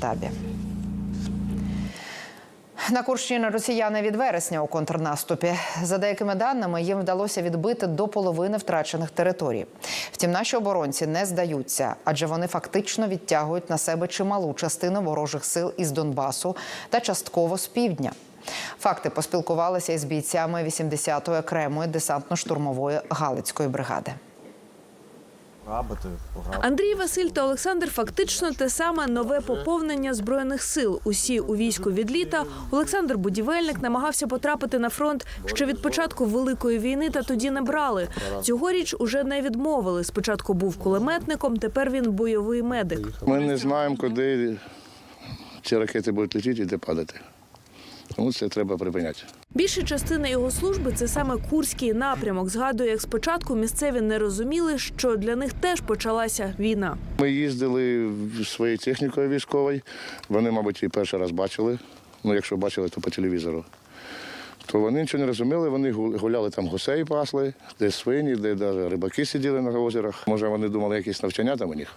штабі. На Курщині росіяни від вересня у контрнаступі. За деякими даними, їм вдалося відбити до половини втрачених територій. Втім, наші оборонці не здаються, адже вони фактично відтягують на себе чималу частину ворожих сил із Донбасу та частково з півдня. Факти поспілкувалися із бійцями 80-ї окремої десантно-штурмової Галицької бригади. Андрій Василь та Олександр фактично те саме нове поповнення збройних сил. Усі у війську від літа. Олександр Будівельник намагався потрапити на фронт ще від початку великої війни, та тоді не брали. Цьогоріч уже не відмовили. Спочатку був кулеметником, тепер він бойовий медик. Ми не знаємо, куди ці ракети будуть летіти і де падати. Тому це треба припиняти. Більша частина його служби це саме курський напрямок. Згадує, як спочатку місцеві не розуміли, що для них теж почалася війна. Ми їздили своєю технікою військовою. Вони, мабуть, її перший раз бачили. Ну, якщо бачили, то по телевізору. То вони нічого не розуміли, вони гу- гуляли там гусей пасли, де свині, де навіть рибаки сиділи на озерах. Може, вони думали, якісь навчання там у них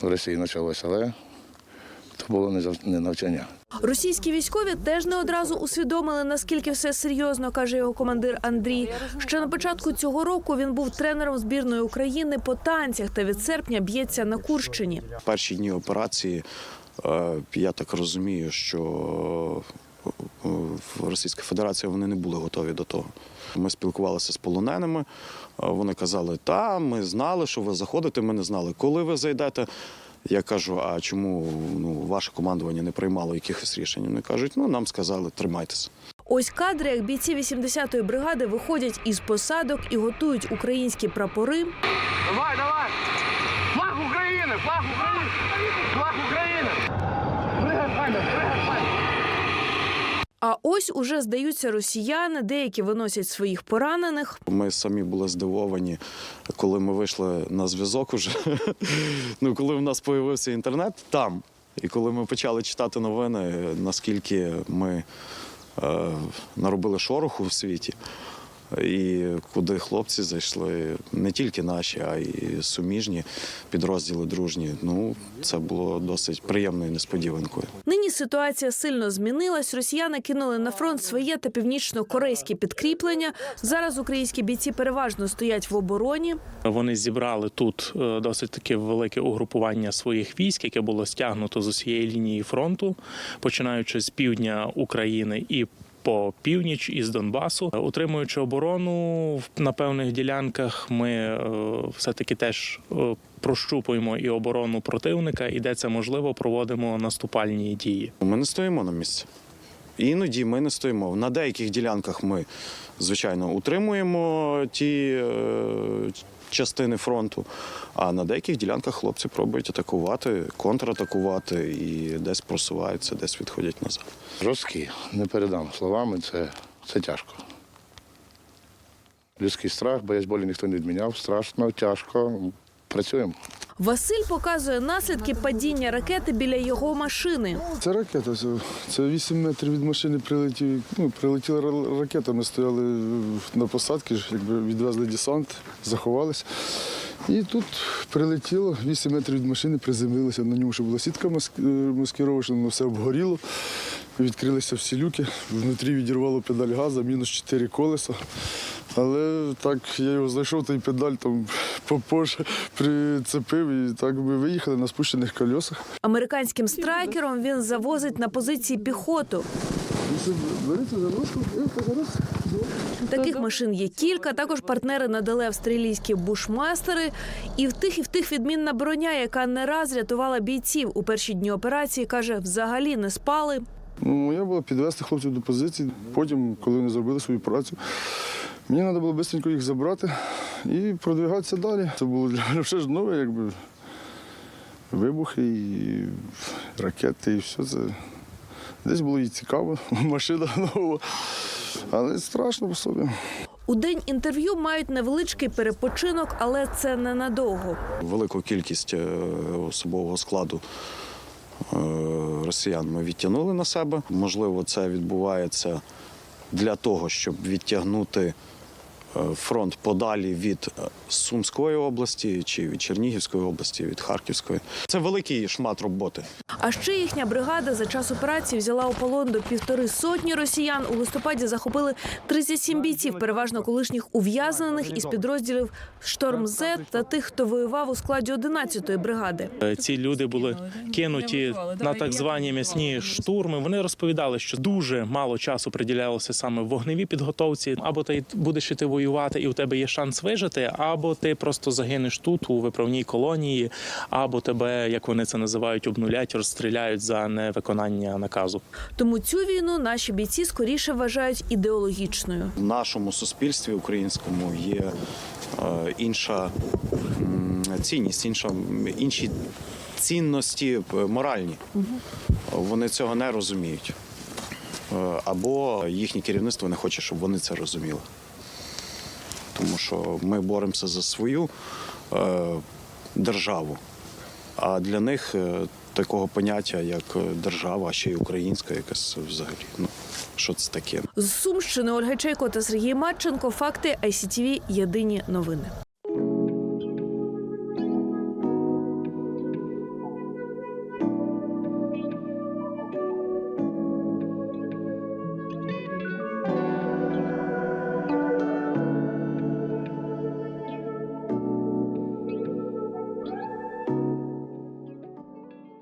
в Росії почалося, але було не навчання. Російські військові теж не одразу усвідомили, наскільки все серйозно, каже його командир Андрій. Ще на початку цього року він був тренером збірної України по танцях та від серпня б'ється на Курщині. Перші дні операції, е, я так розумію, що е, в Російській Федерації вони не були готові до того. Ми спілкувалися з полоненими. е, Вони казали, та ми знали, що ви заходите. Ми не знали, коли ви зайдете. Я кажу, а чому ну, ваше командування не приймало якихось рішень? Вони кажуть, ну нам сказали, тримайтеся. Ось кадри, як бійці 80-ї бригади виходять із посадок і готують українські прапори. Давай, давай! Флаг України! Флаг України! Флаг України! Файна! А ось уже здаються росіяни, деякі виносять своїх поранених. Ми самі були здивовані, коли ми вийшли на зв'язок. Уже ну коли в нас з'явився інтернет там, і коли ми почали читати новини, наскільки ми е, наробили шороху в світі. І куди хлопці зайшли, не тільки наші, а й суміжні підрозділи дружні. Ну, це було досить приємною несподіванкою. Нині ситуація сильно змінилась. Росіяни кинули на фронт своє та північно-корейське підкріплення. Зараз українські бійці переважно стоять в обороні. Вони зібрали тут е, досить таке велике угрупування своїх військ, яке було стягнуто з усієї лінії фронту, починаючи з півдня України і по північ із Донбасу, утримуючи оборону на певних ділянках, ми е, все-таки теж е, прощупуємо і оборону противника, і де це можливо, проводимо наступальні дії. Ми не стоїмо на місці. Іноді ми не стоїмо. На деяких ділянках ми, звичайно, утримуємо ті е, частини фронту, а на деяких ділянках хлопці пробують атакувати, контратакувати і десь просуваються, десь відходять назад. Жорсткі, не передам словами, це, це тяжко. Людський страх, боязнь болі ніхто не відміняв. Страшно, тяжко. Працюємо. Василь показує наслідки падіння ракети біля його машини. Це ракета. Це, це 8 метрів від машини прилетів. Ну, прилетіла ра- ракета. Ми стояли на посадці, якби відвезли десант, заховалися. І тут прилетіло 8 метрів від машини, приземлилося. На ньому ще була сітка маск- е, маскировочна, воно все обгоріло. Відкрилися всі люки, внутрі відірвало педаль газу, мінус 4 колеса. Але так я його знайшов, той педаль там попозже прицепив і так ми виїхали на спущених колесах. Американським страйкером він завозить на позиції піхоту. Таких машин є кілька. Також партнери надали австралійські бушмастери. І в тих, і в тих відмінна броня, яка не раз рятувала бійців у перші дні операції, каже, взагалі не спали. Ну, моя була підвести хлопців до позиції. Потім, коли вони зробили свою працю, мені треба було швидко їх забрати і продвигатися далі. Це було для мене все ж нове, якби вибухи, і ракети, і все це. Десь було і цікаво, машина нова, але страшно по собі. У день інтерв'ю мають невеличкий перепочинок, але це ненадовго. Велику кількість е, особового складу е, росіян ми відтягнули на себе. Можливо, це відбувається для того, щоб відтягнути фронт подалі від е, Сумської області чи від Чернігівської області, від Харківської. Це великий шмат роботи. А ще їхня бригада за час операції взяла у полон до півтори сотні росіян. У листопаді захопили 37 бійців, переважно колишніх ув'язнених із підрозділів Шторм З та тих, хто воював у складі 11-ї бригади. Е, Ці люди були кинуті на так звані м'ясні штурми. Вони розповідали, що дуже мало часу приділялося саме вогневій підготовці. Або ти будеш іти воювати, і у тебе є шанс вижити, або ти просто загинеш тут у виправній колонії, або тебе, як вони це називають, обнулять, розстріляють за невиконання наказу. Тому цю війну наші бійці скоріше вважають ідеологічною. В нашому суспільстві українському є е, інша цінність, інша, інші цінності е, моральні. Вони цього не розуміють. Е, Або їхнє керівництво не хоче, щоб вони це розуміли. Тому що ми боремося за свою е, державу. А для них е, такого поняття, як е, держава, а ще й українська, якась взагалі. Ну, що це таке? З Сумщини Ольга Чайко та Сергій Матченко. Факти ICTV. Єдині новини.